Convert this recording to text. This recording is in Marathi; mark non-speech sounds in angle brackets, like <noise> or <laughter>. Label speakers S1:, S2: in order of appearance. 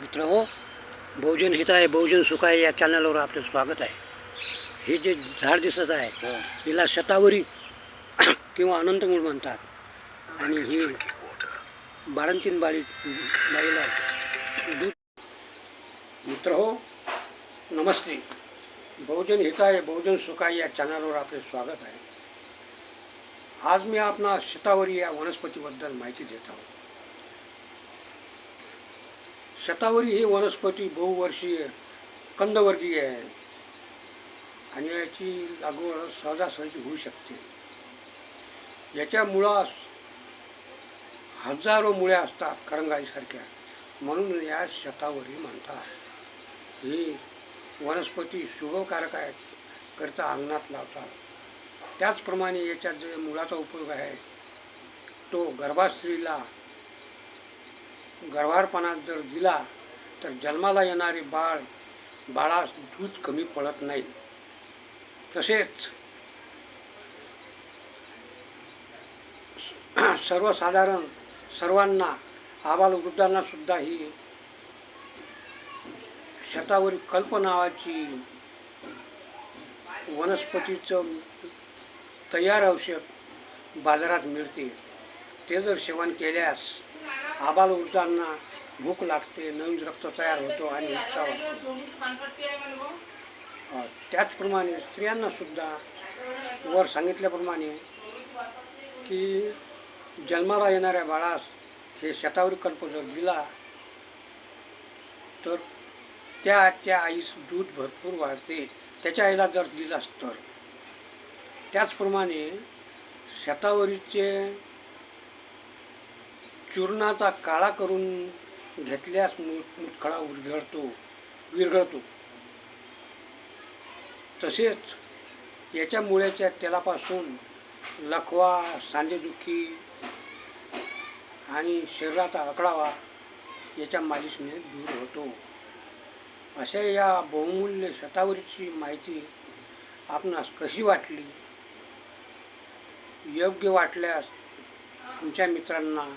S1: मित्र हो बहुजन हित आहे बहुजन सुख आहे या चॅनलवर आपलं स्वागत आहे. हे जे झाड दिसत आहे हिला शतावरी <coughs> किंवा अनंतमूळ म्हणतात. आणि ही बाळंतीन बाळी बाईला दूध मित्र हो नमस्ते. बहुजन हित आहे बहुजन सुख आहे या चॅनलवर आपले स्वागत आहे. आज मी आपणा शतावरी या वनस्पतीबद्दल माहिती देत आहोत. शतावरी ही वनस्पती बहुवर्षीय कंदवर्गीय आहे. आणि याची लागवड सहजासहजी होऊ शकते. याच्या मुळास हजारो मुळ्या असतात करंगाईसारख्या. म्हणून या शतावरी म्हणतात. ही वनस्पती शुभकारक आहे करता अंगणात लावतात. त्याचप्रमाणे याच्यात जे मुळाचा उपयोग आहे तो गर्भास्त्रीला गरवारपणा जर दिला तर जन्माला येणारे बाळ बाळास दूध कमी पडत नाही. तसेच सर्वसाधारण सर्वांना आबालवृद्धांना सुद्धा ही शेतावरील कल्प नावाची वनस्पतीचं तयार औषध बाजारात मिळते. ते जर सेवन केल्यास आबालवृद्धांना भूक लागते नवीन रक्त तयार होतो आणि उत्साह वाटतो. त्याचप्रमाणे स्त्रियांना सुद्धा वर सांगितल्याप्रमाणे की जन्माला येणाऱ्या बाळास हे शतावरी कल्प जर दिला तर त्या त्या आईस दूध भरपूर वाढते. त्याच्या आईला जर दिलास तर. त्याचप्रमाणे शतावरीचे चूर्णाचा काळा करून घेतल्यास मु- मुतखडा उलगडतो विरघळतो. तसेच याच्या मुळ्याच्या तेलापासून लखवा सांधेदुखी आणि शरीराचा आकडावा याच्या मालिशने दूर होतो. अशा या बहुमूल्य शतावरीची माहिती आपणास कशी वाटली? योग्य वाटल्यास तुमच्या मित्रांना